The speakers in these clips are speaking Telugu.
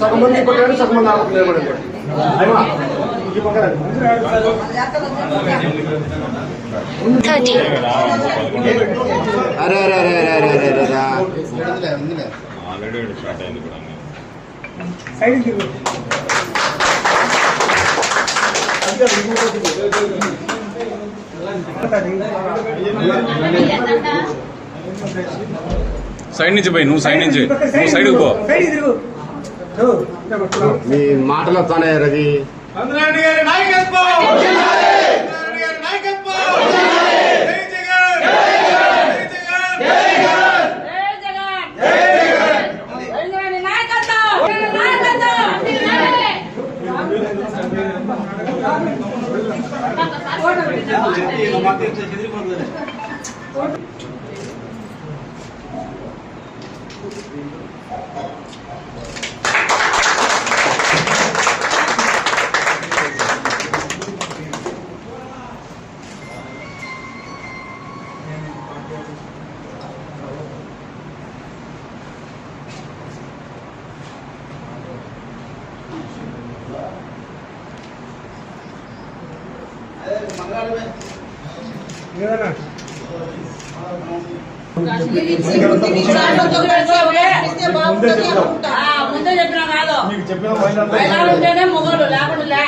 సగం మంది ఈ పక్కన రండి, సగం మంది ఆ పక్కన నిలబడండి. అయ్యా, ఈ పక్కన రండి. అరే అరే అరే అరే అరే అరే అరే రా. ఆల్రెడీ స్టార్ట్ అయింది కూడా సైడ్ తిరుగు సైడ్ నుంచి పోయి నువ్వు సైడ్ నుంచి. నువ్వు సైడ్కి పో. సైడ్ పట్టుకో. మీ మాటలు వస్తానే రవి గారి నాయకత్వం! ఏదన్నా ఆ, ముందే చెప్పినా కాదు. మహిళలు ఉంటేనే మొగలు లేకుండా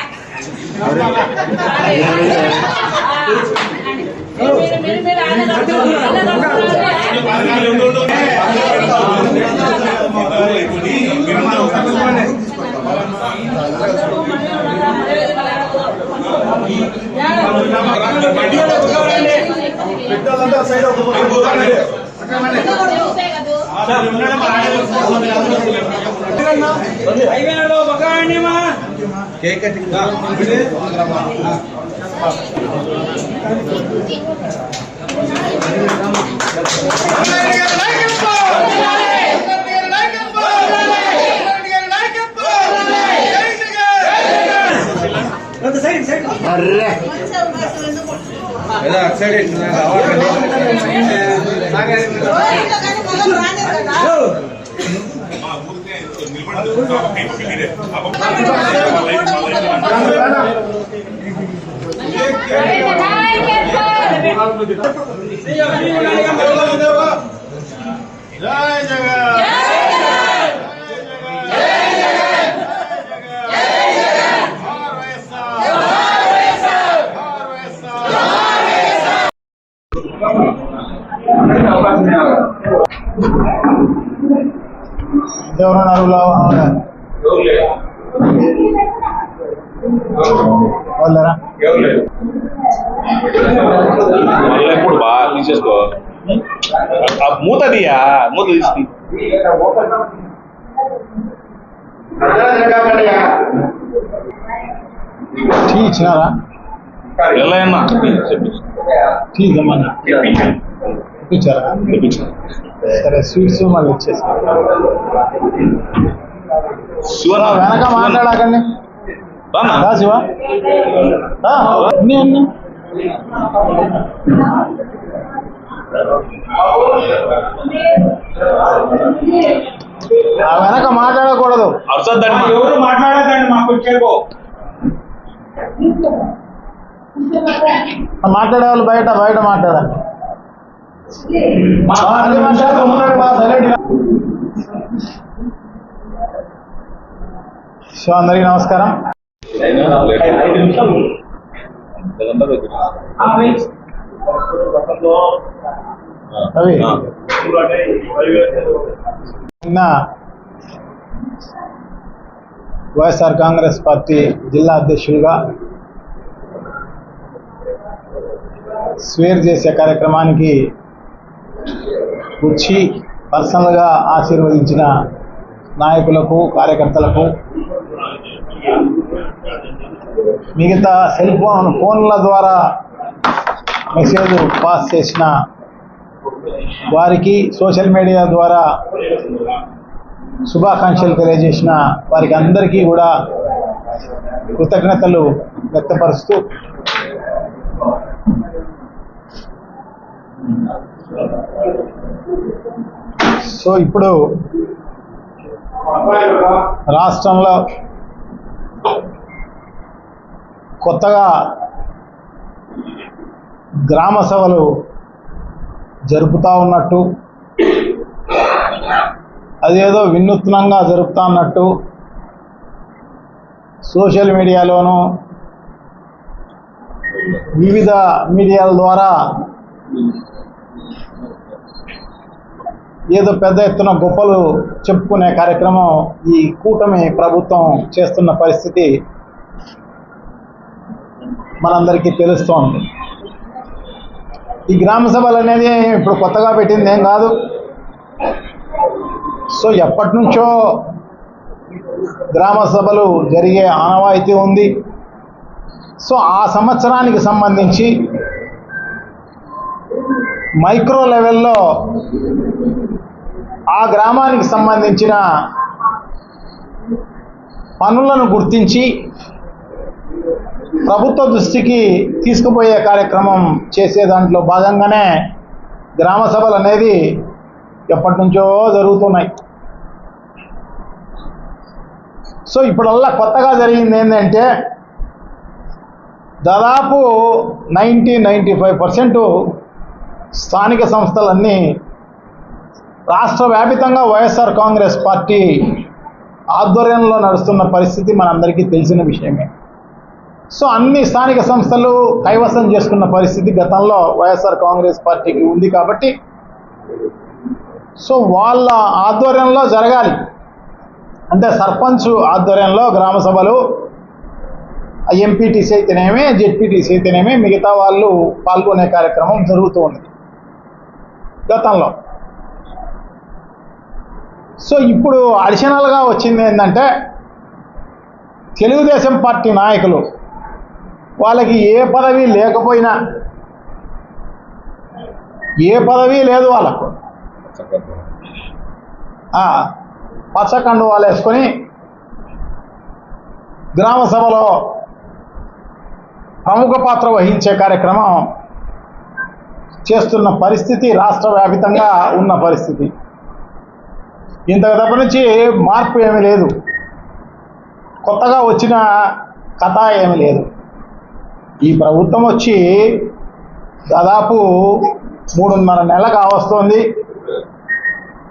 కేక్ ఆ, మీరు మీరు మీరు ఆయన పెద్దలంతా సైడ్ ఒక పక్కన కూర్చోండి. చంద్రబాబు గారి నాయకత్వం చంద్రబాబు గారి నాయకత్వం చంద్రబాబు గారి నాయకత్వం జై జగన్ అంత సైడ్ సైడ్ అర్రే జై జగన్ ఎవరున్నారు వాళ్ళరా మళ్ళీ ఎప్పుడు బాగా తీసేసుకో ఆ మూత తీయా మూత తీసుకు టీ ఇచ్చినారా వెళ్ళయన్నా చెప్పి టీ ఇవ్వమన్నా ఇచ్చారా సరే స్వీట్స్ మళ్ళీ ఇచ్చేసి శివనా వెనక మాట్లాడకండి. రా శివ. రా. అన్ని అన్ని. ఆ వెనక మాట్లాడకూడదు. అర్సద్దండి ఎవరు మాట్లాడకండి మాకు చేరుకో మాట్లాడే వాళ్ళు బయట బయట మాట్లాడండి. సో అందరికీ నమస్కారం రవి నిన్న వైఎస్ఆర్ కాంగ్రెస్ పార్టీ జిల్లా అధ్యక్షుడిగా స్వేర్ చేసే కార్యక్రమానికి వచ్చి పర్సనల్గా ఆశీర్వదించిన నాయకులకు కార్యకర్తలకు మిగతా సెల్ ఫోన్ ఫోన్ల ద్వారా మెసేజ్ పాస్ చేసిన వారికి సోషల్ మీడియా ద్వారా శుభాకాంక్షలు తెలియజేసిన వారికి అందరికీ కూడా కృతజ్ఞతలు వ్యక్తపరుస్తూ సో ఇప్పుడు రాష్ట్రంలో కొత్తగా గ్రామ సభలు జరుపుతా ఉన్నట్టు అదేదో వినూత్నంగా జరుపుతా ఉన్నట్టు సోషల్ మీడియాలోనూ వివిధ మీడియాల ద్వారా ఏదో పెద్ద ఎత్తున గొప్పలు చెప్పుకునే కార్యక్రమం ఈ కూటమి ప్రభుత్వం చేస్తున్న పరిస్థితి మనందరికీ తెలుస్తోంది. ఈ గ్రామ సభలు అనేది ఇప్పుడు కొత్తగా పెట్టింది ఏం కాదు. సో ఎప్పటి నుంచో గ్రామ సభలు జరిగే ఆనవాయితీ ఉంది. సో ఆ సంవత్సరానికి సంబంధించి మైక్రో లెవెల్లో ఆ గ్రామానికి సంబంధించిన పనులను గుర్తించి ప్రభుత్వ దృష్టికి తీసుకుపోయే కార్యక్రమం చేసే దాంట్లో భాగంగానే గ్రామ సభలు అనేది ఎప్పటి నుంచో జరుగుతున్నాయి. సో ఇప్పుడల్లా కొత్తగా జరిగింది ఏంటంటే దాదాపు నైంటీ నైంటీ ఫైవ్ పర్సెంట్ స్థానిక సంస్థలన్నీ రాష్ట్ర వ్యాపితంగా వైఎస్ఆర్ కాంగ్రెస్ పార్టీ ఆధ్వర్యంలో నడుస్తున్న పరిస్థితి మనందరికీ తెలిసిన విషయమే. సో అన్ని స్థానిక సంస్థలు కైవసం చేసుకున్న పరిస్థితి గతంలో వైఎస్ఆర్ కాంగ్రెస్ పార్టీకి ఉంది కాబట్టి సో వాళ్ళ ఆధ్వర్యంలో జరగాలి. అంటే సర్పంచ్ ఆధ్వర్యంలో గ్రామ సభలు ఎంపీటీసీ అయితేనేమి జెడ్పీటీసీ అయితేనేమి మిగతా వాళ్ళు పాల్గొనే కార్యక్రమం జరుగుతూ ఉంది గతంలో. సో ఇప్పుడు అడిషనల్గా వచ్చింది ఏంటంటే తెలుగుదేశం పార్టీ నాయకులు వాళ్ళకి ఏ పదవి లేకపోయినా ఏ పదవి లేదు వాళ్ళకు. ఆ, పచ్చ వేసుకొని గ్రామ సభలో ప్రముఖ పాత్ర వహించే కార్యక్రమం చేస్తున్న పరిస్థితి రాష్ట్ర వ్యాపితంగా ఉన్న పరిస్థితి. ఇంతకు తప్ప నుంచి మార్పు ఏమీ లేదు. కొత్తగా వచ్చిన కథ ఏమీ లేదు. ఈ ప్రభుత్వం వచ్చి దాదాపు మూడున్నర నెల కావస్తోంది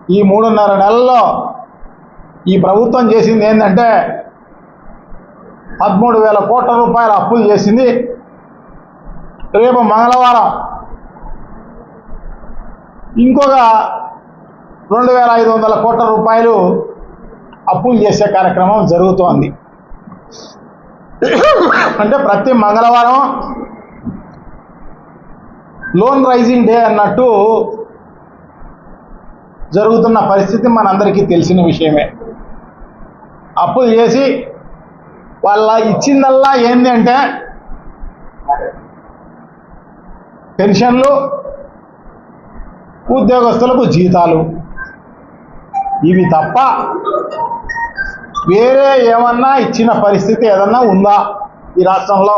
ఈ మూడున్నర నెలల్లో ఈ ప్రభుత్వం చేసింది ఏంటంటే పదమూడు వేల కోట్ల రూపాయల అప్పులు చేసింది. రేపు మంగళవారం ఇంకొక రెండు వేల ఐదు వందల కోట్ల రూపాయలు అప్పులు చేసే కార్యక్రమం జరుగుతోంది. అంటే ప్రతి మంగళవారం లోన్ రైజింగ్ డే అన్నట్టు జరుగుతున్న పరిస్థితి మనందరికీ తెలిసిన విషయమే. అప్పులు చేసి వాళ్ళ ఇచ్చిందల్లా ఏంటంటే అంటే పెన్షన్లు ఉద్యోగస్తులకు జీతాలు. ఇవి తప్ప వేరే ఏమన్నా ఇచ్చిన పరిస్థితి ఏదన్నా ఉందా ఈ రాష్ట్రంలో?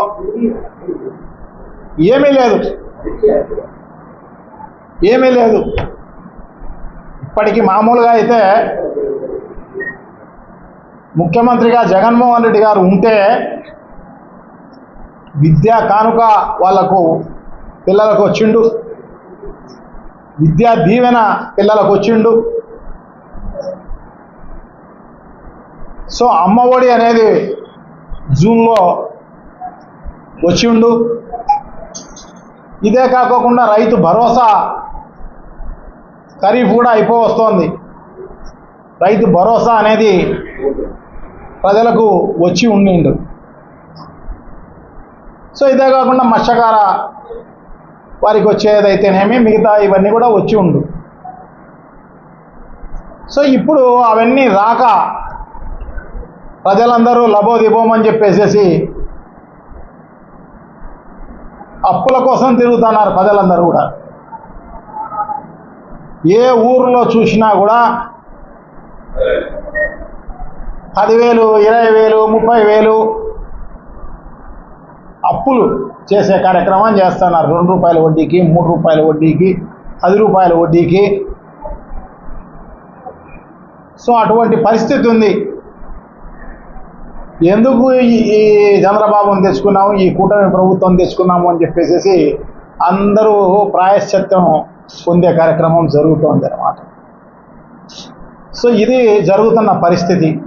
ఏమీ లేదు. ఏమీ లేదు. ఇప్పటికీ మామూలుగా అయితే ముఖ్యమంత్రిగా జగన్మోహన్ రెడ్డి గారు ఉంటే విద్యా కానుక వాళ్ళకు పిల్లలకు వచ్చిండు. విద్యా దీవెన పిల్లలకు వచ్చిండు. సో అమ్మఒడి అనేది జూన్లో వచ్చిండు. ఇదే కాకోకుండా రైతు భరోసా ఖరీఫ్ కూడా అయిపోవస్తోంది. రైతు భరోసా అనేది ప్రజలకు వచ్చి ఉండిండు. సో ఇదే కాకుండా మత్స్యకార వారికి వచ్చేదైతేనేమి మిగతా ఇవన్నీ కూడా వచ్చి ఉండు. సో ఇప్పుడు అవన్నీ రాక ప్రజలందరూ లబోదిబోమని చెప్పేసేసి అప్పుల కోసం తిరుగుతున్నారు ప్రజలందరూ కూడా. ఏ ఊర్లో చూసినా కూడా పదివేలు ఇరవై వేలు ముప్పై వేలు అప్పులు చేసే కార్యక్రమం చేస్తున్నారు. రెండు రూపాయల వడ్డీకి మూడు రూపాయల వడ్డీకి పది రూపాయల వడ్డీకి. సో అటువంటి పరిస్థితి ఉంది. ఎందుకు ఈ ఈ చంద్రబాబును తెచ్చుకున్నాము ఈ కూటమి ప్రభుత్వం తెచ్చుకున్నాము అని చెప్పేసి అందరూ ప్రాయశ్చిత్తం పొందే కార్యక్రమం జరుగుతోంది అన్నమాట. సో ఇది జరుగుతున్న పరిస్థితి.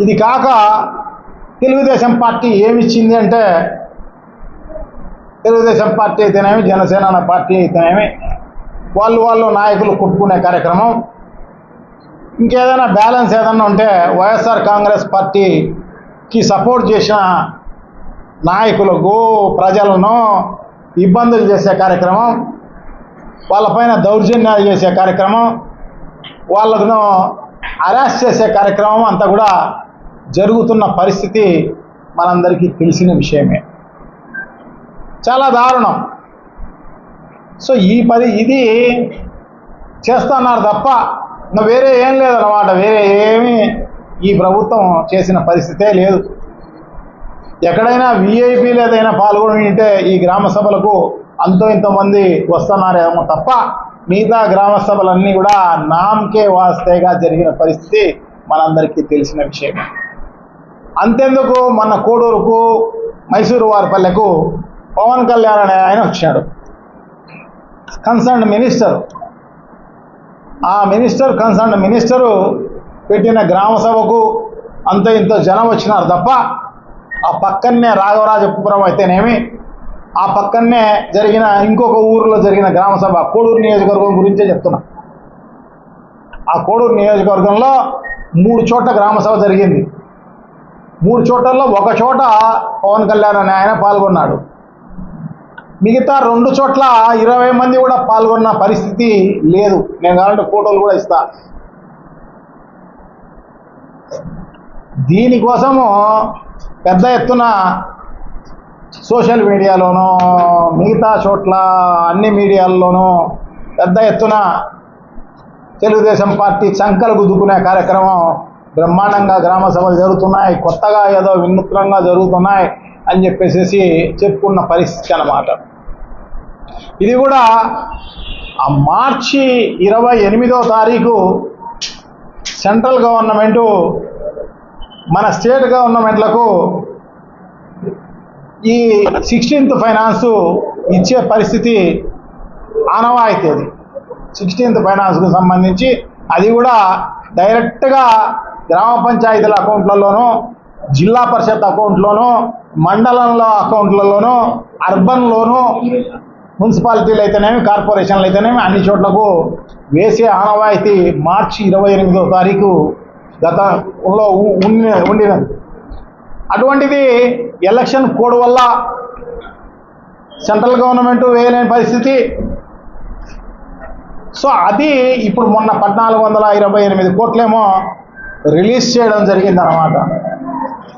ఇది కాక తెలుగుదేశం పార్టీ ఏమిచ్చింది అంటే తెలుగుదేశం పార్టీ అయితేనేమి జనసేన అన్న పార్టీ అయితేనేమి వాళ్ళు వాళ్ళు నాయకులు కొట్టుకునే కార్యక్రమం. ఇంకేదైనా బ్యాలెన్స్ ఏదన్నా ఉంటే వైఎస్ఆర్ కాంగ్రెస్ పార్టీకి సపోర్ట్ చేసిన నాయకులకు ప్రజలను ఇబ్బందులు చేసే కార్యక్రమం వాళ్ళపైన దౌర్జన్యాలు చేసే కార్యక్రమం వాళ్ళను అరెస్ట్ చేసే కార్యక్రమం అంతా కూడా జరుగుతున్న పరిస్థితి మనందరికీ తెలిసిన విషయమే. చాలా దారుణం. సో ఈ పది ఇది చేస్తున్నారు తప్ప వేరే ఏం లేదన్నమాట. వేరే ఏమీ ఈ ప్రభుత్వం చేసిన పరిస్థితే లేదు. ఎక్కడైనా విఐపీలు ఏదైనా పాల్గొని ఉంటే ఈ గ్రామ సభలకు అంతో ఇంతమంది వస్తున్నారేమో తప్ప మిగతా గ్రామ సభలన్నీ కూడా నామకే వాస్తేగా జరిగిన పరిస్థితి మనందరికీ తెలిసిన విషయమే. అంతెందుకు మన కోడూరుకు మైసూరు వారిపల్లెకు పవన్ కళ్యాణ్ అనే ఆయన వచ్చాడు. Concern minister. ఆ మినిస్టర్ కన్సర్న్ మినిస్టరు పెట్టిన గ్రామ సభకు అంత ఇంత జనం వచ్చినారు తప్ప ఆ పక్కనే రాఘవరాజపురం అయితేనేమి ఆ పక్కనే జరిగిన ఇంకొక ఊరిలో జరిగిన గ్రామ సభ కోడూరు నియోజకవర్గం గురించే చెప్తున్నా. ఆ కోడూరు నియోజకవర్గంలో మూడు చోట్ల గ్రామ సభ జరిగింది. మూడు చోట్లలో ఒక చోట పవన్ కళ్యాణ్ అనే ఆయన పాల్గొన్నాడు. మిగతా రెండు చోట్ల ఇరవై మంది కూడా పాల్గొన్న పరిస్థితి లేదు. నేను కావాలంటే ఫోటోలు కూడా ఇస్తా. దీనికోసము పెద్ద ఎత్తున సోషల్ మీడియాలోనూ మిగతా చోట్ల అన్ని మీడియాల్లోనూ పెద్ద ఎత్తున తెలుగుదేశం పార్టీ చంకలు గుద్దుకునే కార్యక్రమం బ్రహ్మాండంగా గ్రామ సభలు జరుగుతున్నాయి కొత్తగా ఏదో వినూత్నంగా జరుగుతున్నాయి అని చెప్పేసి చెప్పుకున్న పరిస్థితి అన్నమాట. ఇది కూడా ఆ మార్చి ఇరవై ఎనిమిదో తారీఖు సెంట్రల్ గవర్నమెంటు మన స్టేట్ గవర్నమెంట్లకు ఈ సిక్స్టీన్త్ ఫైనాన్స్ ఇచ్చే పరిస్థితి ఆనవాయితీ అది సిక్స్టీన్త్ ఫైనాన్స్కు సంబంధించి అది కూడా డైరెక్ట్గా గ్రామ పంచాయతీల అకౌంట్లలోనూ జిల్లా పరిషత్ అకౌంట్లోనూ మండలంలో అకౌంట్లలోనూ అర్బన్లోనూ మున్సిపాలిటీలు అయితేనేమి కార్పొరేషన్లు అయితేనేమి అన్ని చోట్లకు వేసే ఆనవాయితీ మార్చి ఇరవై ఎనిమిదో తారీఖు గతంలో ఉ- ఉండి ఉండినది. అటువంటిది ఎలక్షన్ కోడ్ వల్ల సెంట్రల్ గవర్నమెంట్ వేయలేని పరిస్థితి. సో అది ఇప్పుడు మొన్న పద్నాలుగు వందల ఇరవై ఎనిమిది కోట్లేమో రిలీజ్ చేయడం జరిగిందన్నమాట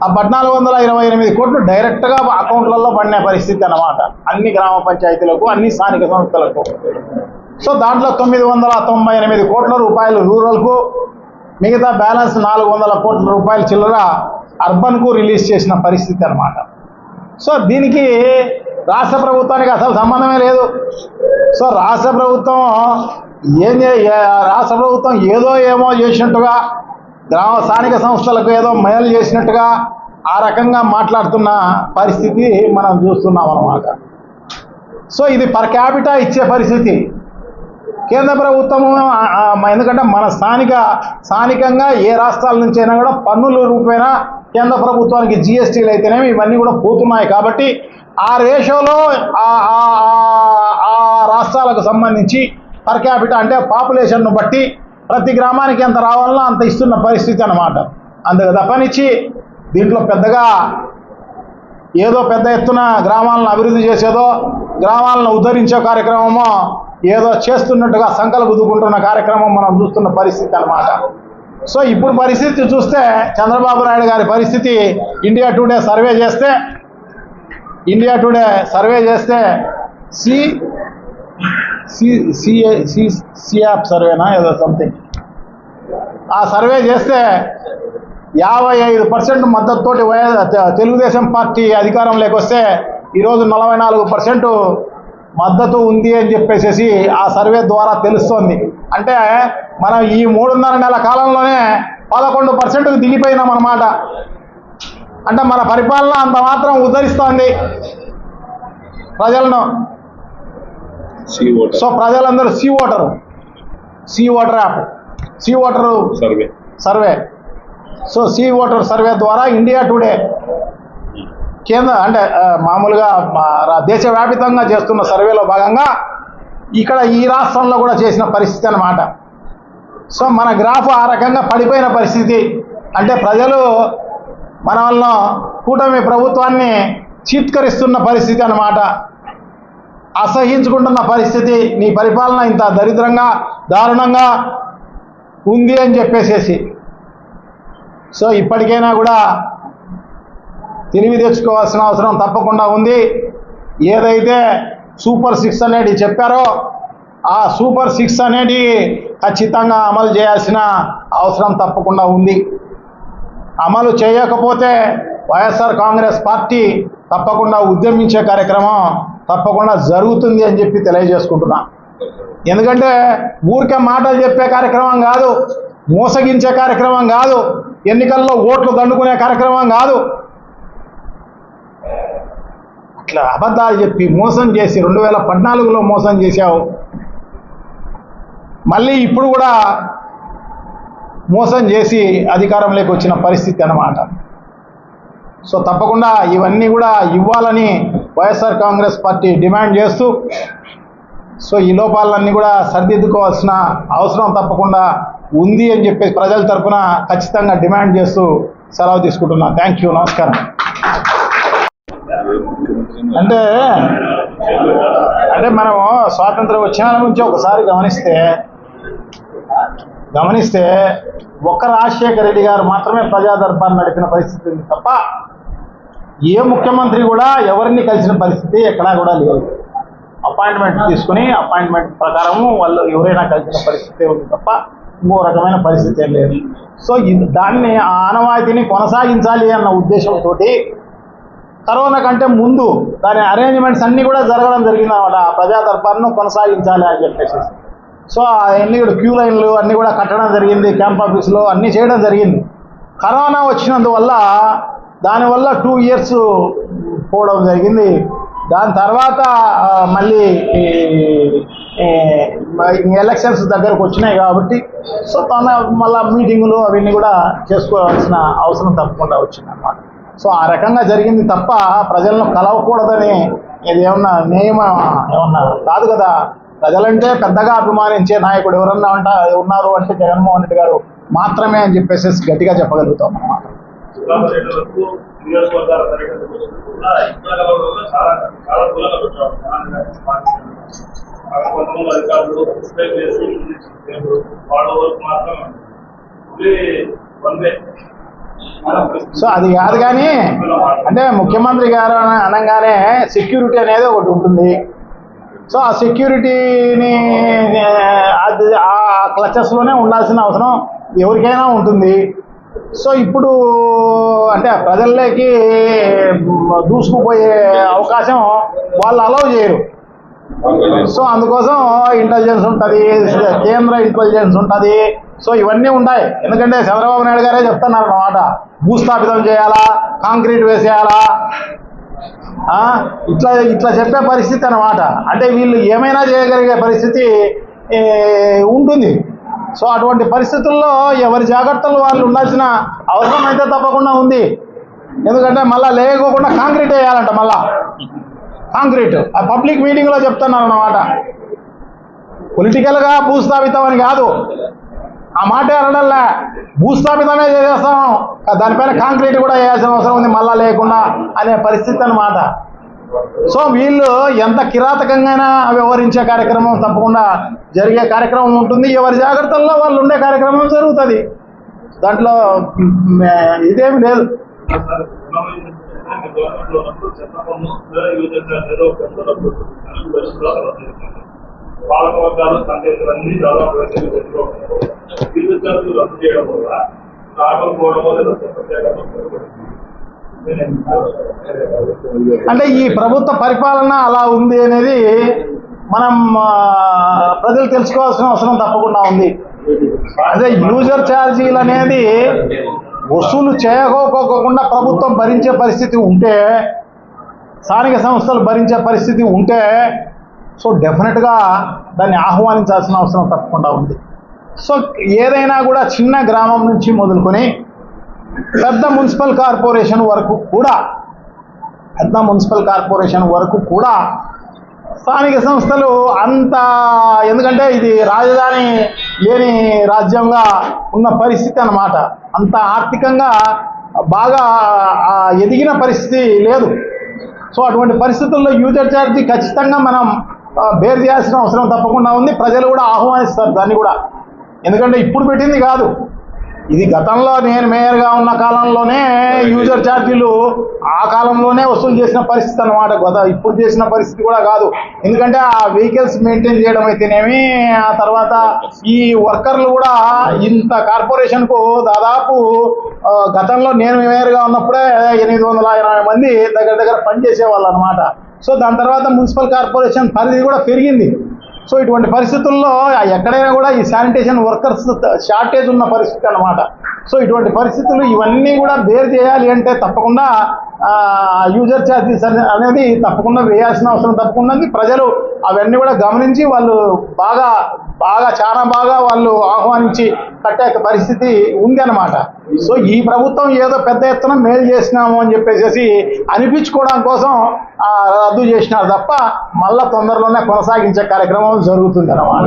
ఆ పద్నాలుగు వందల ఇరవై ఎనిమిది కోట్లు డైరెక్ట్గా అకౌంట్లలో పడిన పరిస్థితి అన్నమాట. అన్ని గ్రామ పంచాయతీలకు అన్ని స్థానిక సంస్థలకు. సో దాంట్లో తొమ్మిది వందల తొంభై ఎనిమిది కోట్ల రూపాయలు రూరల్కు మిగతా బ్యాలెన్స్ నాలుగు వందల కోట్ల రూపాయల చిల్లర అర్బన్కు రిలీజ్ చేసిన పరిస్థితి అన్నమాట. సో దీనికి రాష్ట్ర ప్రభుత్వానికి అసలు సంబంధమే లేదు. సో రాష్ట్ర ప్రభుత్వం ఏం రాష్ట్ర ప్రభుత్వం ఏదో ఏమో చేసినట్టుగా గ్రామ స్థానిక సంస్థలకు ఏదో మేలు చేసినట్టుగా ఆ రకంగా మాట్లాడుతున్న పరిస్థితి మనం చూస్తున్నాం అన్నమాట. సో ఇది పర్ క్యాపిటా ఇచ్చే పరిస్థితి. కేంద్ర ప్రభుత్వం ఎందుకంటే మన స్థానిక స్థానికంగా ఏ రాష్ట్రాల నుంచి అయినా కూడా పన్నుల రూపేణ కేంద్ర ప్రభుత్వానికి జిఎస్టీలు అయితేనేమి ఇవన్నీ కూడా పోతున్నాయి కాబట్టి ఆ రేషోలో ఆ ఆ- ఆ- ఆ రాష్ట్రాలకు సంబంధించి పర్ క్యాపిటా అంటే పాపులేషన్ను బట్టి ప్రతి గ్రామానికి ఎంత రావాలనో అంత ఇస్తున్న పరిస్థితి అన్నమాట. అందుకు తప్పనిచ్చి దీంట్లో పెద్దగా ఏదో పెద్ద ఎత్తున గ్రామాలను అభివృద్ధి చేసేదో గ్రామాలను ఉద్ధరించే కార్యక్రమమో ఏదో చేస్తున్నట్టుగా సంకలు గుద్దుకుంటున్న కార్యక్రమం మనం చూస్తున్న పరిస్థితి అన్నమాట. సో ఇప్పుడు పరిస్థితి చూస్తే చంద్రబాబు నాయుడు గారి పరిస్థితి ఇండియా టుడే సర్వే చేస్తే ఇండియా టుడే సర్వే చేస్తే సి సి సిఏ సి సియాప్ సర్వేనా ఏదో సంథింగ్. ఆ సర్వే చేస్తే యాభై ఐదు పర్సెంట్ మద్దతుతోటి తెలుగుదేశం పార్టీ అధికారంలోకి వస్తే ఈరోజు నలభై నాలుగు పర్సెంట్ మద్దతు ఉంది అని చెప్పేసి ఆ సర్వే ద్వారా తెలుస్తోంది. అంటే మనం ఈ మూడున్నర నెల కాలంలోనే పదకొండు పర్సెంట్కి దిగిపోయినాం అన్నమాట. అంటే మన పరిపాలన అంత మాత్రం ఉద్ధరిస్తోంది. ప్రజలను సి ఓటర్. సో ప్రజలందరూ C voter. C voter app. C voter survey survey so C voter survey ద్వారా ఇండియా టుడే కేంద్ర అంటే మామూలుగా దేశవ్యాపితంగా చేస్తున్న సర్వేలో భాగంగా ఇక్కడ ఈ రాష్ట్రంలో కూడా చేసిన పరిస్థితి అన్నమాట. సో మన గ్రాఫ్ ఆ రకంగా పడిపోయిన పరిస్థితి. అంటే ప్రజలు మన వల్ల కూటమి ప్రభుత్వాన్ని చీత్కరిస్తున్న పరిస్థితి అన్నమాట. అసహించుకుంటున్న పరిస్థితి. నీ పరిపాలన ఇంత దరిద్రంగా దారుణంగా ఉంది అని చెప్పేసేసి. సో ఇప్పటికైనా కూడా తెలివి తెచ్చుకోవాల్సిన అవసరం తప్పకుండా ఉంది. ఏదైతే సూపర్ సిక్స్ అనేది చెప్పారో ఆ సూపర్ సిక్స్ అనేది ఖచ్చితంగా అమలు చేయాల్సిన అవసరం తప్పకుండా ఉంది. అమలు చేయకపోతే వైఎస్ఆర్ కాంగ్రెస్ పార్టీ తప్పకుండా ఉద్యమించే కార్యక్రమం తప్పకుండా జరుగుతుంది అని చెప్పి తెలియజేసుకుంటున్నా. ఎందుకంటే ఊరికే మాటలు చెప్పే కార్యక్రమం కాదు మోసగించే కార్యక్రమం కాదు ఎన్నికల్లో ఓట్లు దండుకునే కార్యక్రమం కాదు. అట్లా అబద్ధాలు చెప్పి మోసం చేసి రెండు వేల పద్నాలుగులో మోసం చేశావు. మళ్ళీ ఇప్పుడు కూడా మోసం చేసి అధికారంలోకి వచ్చిన పరిస్థితి అన్నమాట. సో తప్పకుండా ఇవన్నీ కూడా ఇవ్వాలని వైఎస్ఆర్ కాంగ్రెస్ పార్టీ డిమాండ్ చేస్తూ సో ఈ లోపాలన్నీ కూడా సరిదిద్దుకోవాల్సిన అవసరం తప్పకుండా ఉంది అని చెప్పి ప్రజల తరఫున ఖచ్చితంగా డిమాండ్ చేస్తూ సెలవు తీసుకుంటున్నా. థ్యాంక్ యూ నమస్కారం. అంటే అంటే మనము స్వాతంత్రం వచ్చిన నుంచి ఒకసారి గమనిస్తే గమనిస్తే ఒక్క రాజశేఖర రెడ్డి గారు మాత్రమే ప్రజా దర్బార్ నడిపిన పరిస్థితి ఉంది తప్ప ఏ ముఖ్యమంత్రి కూడా ఎవరిని కలిసిన పరిస్థితి ఎక్కడా కూడా లేదు. అపాయింట్మెంట్ తీసుకుని అపాయింట్మెంట్ ప్రకారము వాళ్ళు ఎవరైనా కలిసిన పరిస్థితి ఉంది తప్ప ఇంకో రకమైన పరిస్థితి ఏం లేదు. సో దాన్ని ఆ ఆనవాయితీని కొనసాగించాలి అన్న ఉద్దేశంతో కరోనా కంటే ముందు దాని అరేంజ్మెంట్స్ అన్నీ కూడా జరగడం జరిగింది అనమాట ఆ ప్రజా దర్బార్ను కొనసాగించాలి అని చెప్పేసి. సో అన్నీ కూడా క్యూ లైన్లు అన్నీ కూడా కట్టడం జరిగింది క్యాంప్ ఆఫీసులో అన్నీ చేయడం జరిగింది. కరోనా వచ్చినందువల్ల దానివల్ల టూ ఇయర్స్ పోవడం జరిగింది. దాని తర్వాత మళ్ళీ ఎలక్షన్స్ దగ్గరకు వచ్చినాయి కాబట్టి సో తన మళ్ళీ మీటింగులు అవన్నీ కూడా చేసుకోవాల్సిన అవసరం తప్పకుండా వచ్చిందన్నమాట. సో ఆ రకంగా జరిగింది తప్ప ప్రజలను కలవకూడదని ఇది ఏమన్నా నియమం ఏమన్నా కాదు కదా. ప్రజలంటే పెద్దగా అభిమానించే నాయకుడు ఎవరన్నా ఉంటా ఉన్నారు అంటే జగన్మోహన్ రెడ్డి గారు మాత్రమే అని చెప్పేసి గట్టిగా చెప్పగలుగుతాం అన్నమాట. నియోజకవర్గాల పర్యటనకు వచ్చినప్పుడు కూడా ఇక్కడ చాలా చాలా దూరంగా పెట్టారు అక్కడ కొంతమంది అధికారులు సబ్స్క్రైబ్ చేసి చెప్పారు. వాళ్ళ వరకు మాత్రం ఓన్లీ వన్ వే సో అది కాదు కానీ అంటే ముఖ్యమంత్రి గారు అనగానే సెక్యూరిటీ అనేది ఒకటి ఉంటుంది. సో ఆ సెక్యూరిటీని అది ఆ క్లచెస్లోనే ఉండాల్సిన అవసరం ఎవరికైనా ఉంటుంది. సో ఇప్పుడు అంటే ప్రజల్లోకి దూసుకుపోయే అవకాశం వాళ్ళు అలౌ చేయరు. సో అందుకోసం ఇంటెలిజెన్స్ ఉంటుంది కేంద్ర ఇంటెలిజెన్స్ ఉంటుంది. సో ఇవన్నీ ఉంటాయి. ఎందుకంటే చంద్రబాబు నాయుడు గారే చెప్తున్నారు అన్నమాట. భూస్థాపితం చేయాలా కాంక్రీట్ వేసేయాలా? ఇట్లా ఇట్లా చెప్పే పరిస్థితి అన్నమాట. అంటే వీళ్ళు ఏమైనా చేయగలిగే పరిస్థితి ఉంటుంది. సో అటువంటి పరిస్థితుల్లో ఎవరి జాగ్రత్తలు వాళ్ళు ఉండాల్సిన అవసరం అయితే తప్పకుండా ఉంది. ఎందుకంటే మళ్ళీ లేకోకుండా కాంక్రీట్ వేయాలంట మళ్ళా. కాంక్రీట్. ఆ పబ్లిక్ మీటింగ్లో చెప్తున్నారు అన్నమాట పొలిటికల్గా భూస్థాపితం అని కాదు. ఆ మాట అనడంలే. భూస్థాపితమే చేసేస్తాము. దానిపైన కాంక్రీట్ కూడా వేయాల్సిన అవసరం ఉంది మళ్ళా లేకుండా అనే పరిస్థితి అన్నమాట. సో వీళ్ళు ఎంత కిరాతకంగా వ్యవహరించే కార్యక్రమం తప్పకుండా జరిగే కార్యక్రమం ఉంటుంది. ఎవరి జాగ్రత్తల్లో వాళ్ళు ఉండే కార్యక్రమం జరుగుతుంది. దాంట్లో ఇదేమి లేదు. పాలక వర్గాలు సందేశాలన్నీ దాదాపు రద్దు చేయడం వల్ల లేదా చెత్త చేయడమో జరుగుతుంది. అంటే ఈ ప్రభుత్వ పరిపాలన అలా ఉంది అనేది మనం ప్రజలు తెలుసుకోవాల్సిన అవసరం తప్పకుండా ఉంది. అదే యూజర్ ఛార్జీలు అనేది వసూలు చేయకపోకుండా ప్రభుత్వం భరించే పరిస్థితి ఉంటే స్థానిక సంస్థలు భరించే పరిస్థితి ఉంటే సో డెఫినెట్గా దాన్ని ఆహ్వానించాల్సిన అవసరం తప్పకుండా ఉంది. సో ఏదైనా కూడా చిన్న గ్రామం నుంచి మొదలుకొని పెద్ద మున్సిపల్ కార్పొరేషన్ వరకు కూడా పెద్ద మున్సిపల్ కార్పొరేషన్ వరకు కూడా స్థానిక సంస్థలు అంత ఎందుకంటే ఇది రాజధాని లేని రాజ్యంగా ఉన్న పరిస్థితి అన్నమాట. అంత ఆర్థికంగా బాగా ఎదిగిన పరిస్థితి లేదు. సో అటువంటి పరిస్థితుల్లో యూజర్ ఛార్జీ ఖచ్చితంగా మనం బేర్ చేయాల్సిన అవసరం తప్పకుండా ఉంది. ప్రజలు కూడా ఆహ్వానిస్తారు దాన్ని కూడా. ఎందుకంటే ఇప్పుడు పెట్టింది కాదు. ఇది గతంలో నేను మేయర్గా ఉన్న కాలంలోనే యూజర్ ఛార్జీలు ఆ కాలంలోనే వసూలు చేసిన పరిస్థితి అనమాట గత ఇప్పుడు చేసిన పరిస్థితి కూడా కాదు. ఎందుకంటే ఆ వెహికల్స్ మెయింటైన్ చేయడం అయితేనేమి ఆ తర్వాత ఈ వర్కర్లు కూడా ఇంత కార్పొరేషన్కు దాదాపు గతంలో నేను మేయర్గా ఉన్నప్పుడే ఎనిమిది వందల ఇరవై మంది దగ్గర దగ్గర పనిచేసేవాళ్ళు అనమాట సో దాని తర్వాత మున్సిపల్ కార్పొరేషన్ పరిధి కూడా పెరిగింది. సో ఇటువంటి పరిస్థితుల్లో ఎక్కడైనా కూడా ఈ శానిటేషన్ వర్కర్స్ షార్టేజ్ ఉన్న పరిస్థితి అన్నమాట. సో ఇటువంటి పరిస్థితులు ఇవన్నీ కూడా బేర్ చేయాలి అంటే తప్పకుండా యూజర్ ఛార్జెస్ అనేది తప్పకుండా వేయాల్సిన అవసరం తప్పకుండా ఉంది. ప్రజలు అవన్నీ కూడా గమనించి వాళ్ళు బాగా బాగా చాలా బాగా వాళ్ళు ఆహ్వానించి కట్టే పరిస్థితి ఉంది అనమాట సో ఈ ప్రభుత్వం ఏదో పెద్ద ఎత్తున మేలు చేసినాము అని చెప్పేసి అనిపించుకోవడం కోసం రద్దు చేసినారు తప్ప మళ్ళా తొందరలోనే కొనసాగించే కార్యక్రమం జరుగుతుంది అన్నమాట